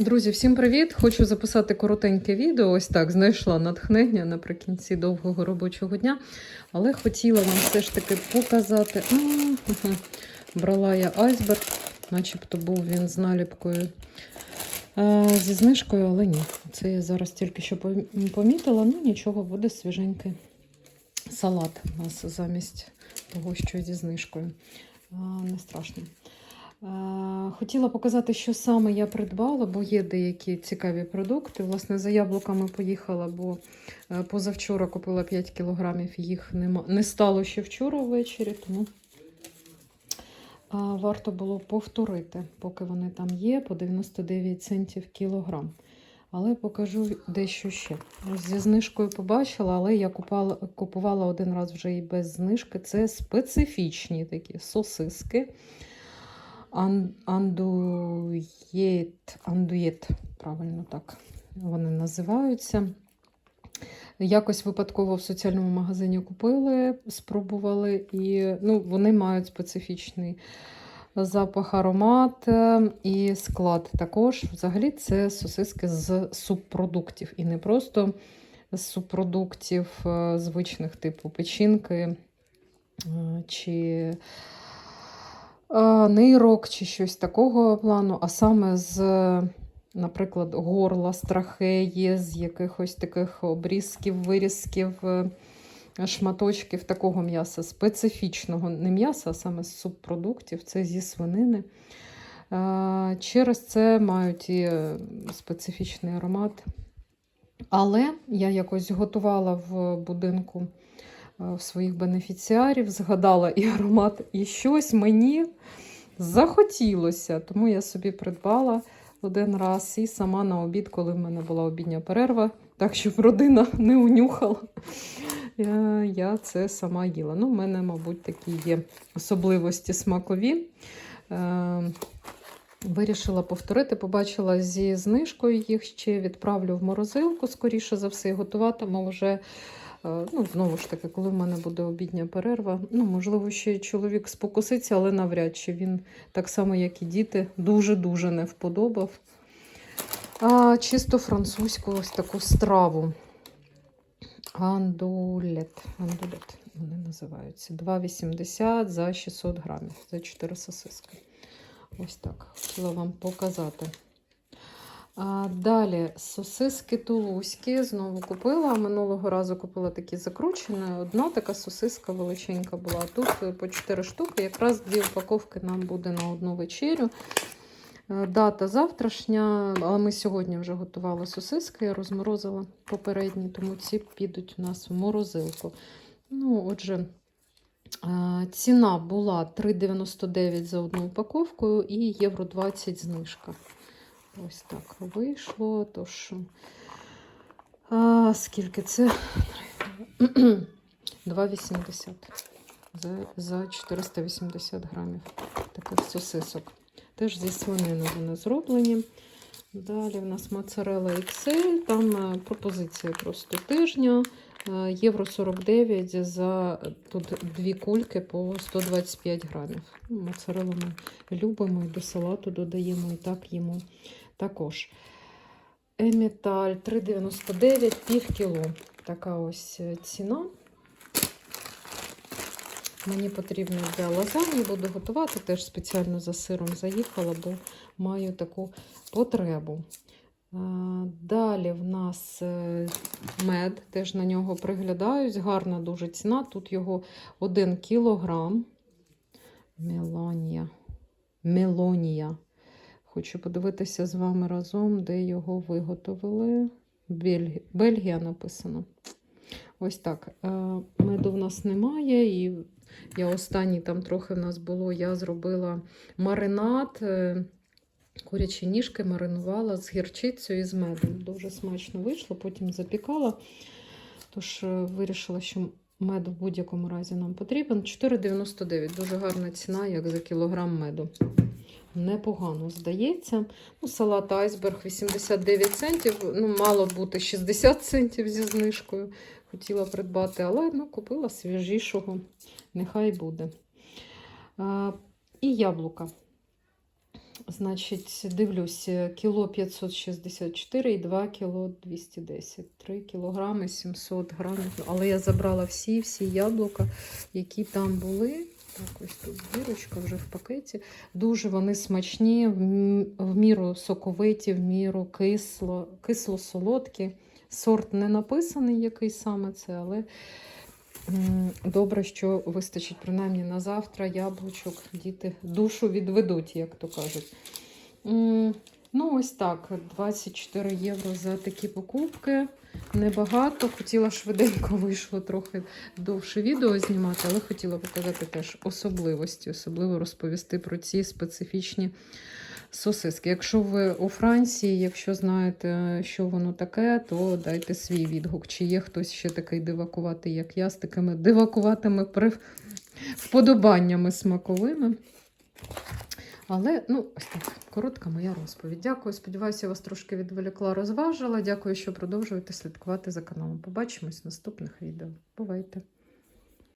Друзі, всім привіт! Хочу записати коротеньке відео. Ось так знайшла натхнення наприкінці довгого робочого дня. Але хотіла вам все ж таки показати. Брала я айсберг, начебто був він з наліпкою а, зі знижкою, але ні. Це я зараз тільки що помітила. Ну нічого, буде свіженький салат у нас замість того, що зі знижкою. А, не страшно. Хотіла показати, що саме я придбала, бо є деякі цікаві продукти. Власне, за яблуками поїхала, бо е, позавчора купила 5 кілограмів, їх нема, не стало ще вчора ввечері, тому варто було повторити, поки вони там є, по 99 центів кілограм. Але покажу дещо ще. Зі знижкою побачила, але я купувала один раз вже і без знижки. Це специфічні такі сосиски. Ан- Андуєт, андуєт, правильно так вони називаються. Якось випадково в соціальному магазині купили, спробували, і ну, вони мають специфічний запах, аромат е, і склад також. Взагалі, це сосиски з субпродуктів. І не просто з субпродуктів е, звичних, типу печінки е, чи е, нейрок чи щось такого плану, а саме з, наприклад, горла, з трахеї, з якихось таких обрізків, вирізків, е, шматочків такого м'яса, специфічного, не м'яса, а саме з субпродуктів, це зі свинини. Через це мають і е, специфічний аромат. Але я якось готувала в будинку в своїх бенефіціарів, згадала і аромат, і щось мені захотілося. Тому я собі придбала один раз і сама на обід, коли в мене була обідня перерва, так щоб родина не унюхала. Я, це сама їла. Ну, в мене, мабуть, такі є особливості смакові. Е, Вирішила повторити, побачила зі знижкою їх ще відправлю в морозилку, скоріше за все, готуватиму вже. Е, Ну, знову ж таки, коли в мене буде обідня перерва. Ну, можливо, ще чоловік спокуситься, але навряд чи він, так само, як і діти, дуже-дуже не вподобав. А, чисто французьку ось таку страву. Андулет. Андулет вони називаються. 2,80 за 600 грамів, за 4 сосиски. Ось так. Хотіла вам показати. Далі сосиски тулузькі знову купила. Минулого разу купила такі закручені. Одна така сосиска величенька була. Тут е, по 4 штуки. Якраз дві упаковки нам буде на одну вечерю. Е, Дата завтрашня, але ми сьогодні вже готували сосиски, я розморозила попередні, тому ці підуть у нас в морозилку. Ну, отже, е, ціна була 3,99 за одну упаковку і євро 20 знижка. Ось так вийшло. Тож, а, скільки це? 2,80 за, за 480 грамів таких сосисок. Теж зі свинини вони зроблені. Далі в нас моцарела XL, там е, пропозиція просто тижня. Е, Євро 49 за тут дві кульки по 125 грамів. Моцарелу ми любимо і до салату додаємо, і так їмо також. Еміталь 3,99 пів кіло. Така ось е, ціна. Мені потрібно для лазаньї, буду готувати. Теж спеціально за сиром заїхала, бо маю таку потребу. Далі в нас е, мед, теж на нього приглядаюсь. Гарна дуже ціна. Тут його 1 кілограм. Мелонія. Мелонія. Хочу подивитися з вами разом, де його виготовили. Бельгія, Бельгія написано. Ось так. Е, Меду в нас немає, і я останній там трохи в нас було. Я зробила маринад, е, курячі ніжки маринувала з гірчицею і з медом. Дуже смачно вийшло, потім запікала. Тож е, вирішила, що мед в будь-якому разі нам потрібен. 4,99. Дуже гарна ціна, як за кілограм меду. Непогано здається. Ну, салат айсберг 89 центів. Ну, мало бути 60 центів зі знижкою. Хотіла придбати, але ну, купила свіжішого. Нехай буде. А, і яблука. Значить, дивлюсь, кіло 564 і 2 кіло 210. 3 кілограми 700 грамів. Але я забрала всі, всі яблука, які там були. Так, ось тут збірочка вже в пакеті. Дуже вони смачні, в міру соковиті, в міру кисло, кисло-солодкі. Сорт не написаний, який саме це, але добре, що вистачить принаймні на завтра яблучок. Діти душу відведуть, як то кажуть. Ну, ось так. 24 євро за такі покупки. Небагато. Хотіла швиденько вийшло трохи довше відео знімати, але хотіла показати теж особливості, особливо розповісти про ці специфічні сосиски. Якщо ви у Франції, якщо знаєте, що воно таке, то дайте свій відгук. Чи є хтось ще такий дивакуватий, як я, з такими дивакуватими вподобаннями смаковими. Але ну, ось так, коротка моя розповідь. Дякую. Сподіваюся, я вас трошки відволікла, розважила. Дякую, що продовжуєте слідкувати за каналом. Побачимось в наступних відео. Бувайте!